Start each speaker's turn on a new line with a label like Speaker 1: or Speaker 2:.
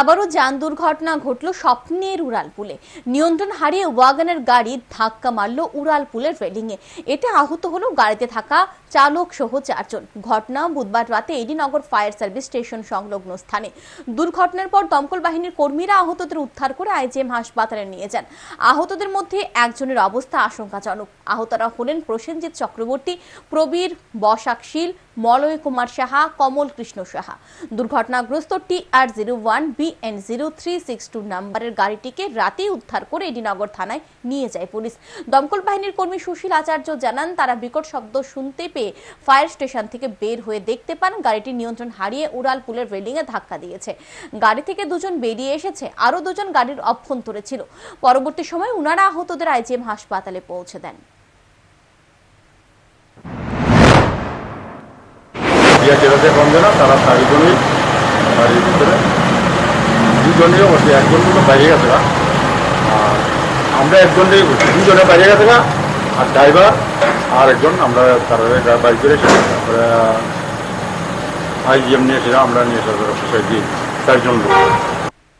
Speaker 1: আবারও যান দুর্ঘটনা ঘটল স্বপ্নের উড়ালপুলে। নিয়ন্ত্রণ হারিয়ে ওয়াগনের গাড়ি ধাক্কা মারল উড়ালপুলের রেলিংয়ে। এতে আহত হলো গাড়িতে থাকা চালক সহ চারজন। ঘটনা বুধবার রাতে এডিনগর ফায়ার সার্ভিস স্টেশন সংলগ্ন স্থানে। দুর্ঘটনার পর দমকল বাহিনীর কর্মীরা আহতদের উদ্ধার করে আইজিএম হাসপাতালে নিয়ে যান। আহতদের মধ্যে একজনের অবস্থা আশঙ্কাজনক। আহতরা হলেন Prosenjit Chakraborty, Prabir Basakshil Malay Kumar Saha, Kamal Krishna Saha. দুর্ঘটনাগ্রস্ত T R zero one B N zero three six two নাম্বারের গাড়িটিকে রাতেই উদ্ধার করে এডিনগর থানায় নিয়ে যায় পুলিশ। দমকল বাহিনীর কর্মী সুশীল আচার্য জানান, তারা বিকট শব্দ শুনতে পেয়ে ফায়ার স্টেশন থেকে বের হয়ে দেখতে পান গাড়িটি নিয়ন্ত্রণ হারিয়ে উড়াল পুলের রেলিংয়ে ধাক্কা দিয়েছে। গাড়ি থেকে দুজন বেরিয়ে এসেছে, আরও দুজন গাড়ির অভ্যন্তরে ছিল। পরবর্তী সময় উনারা আহতদের আইজিএম হাসপাতালে পৌঁছে দেন।
Speaker 2: তারা চারিজনই বাড়ির ভিতরে। দুজনেই বসে একজন তো বাইরে গেছে না আর আমরা একজনের দুজনে বাইরে গেছে না আর ড্রাইভার আর একজন, আমরা তারপরে বাইক করে তারপরে আইজিএম নিয়ে আমরা নিয়ে এসে সোসাইটি চারজন লোক।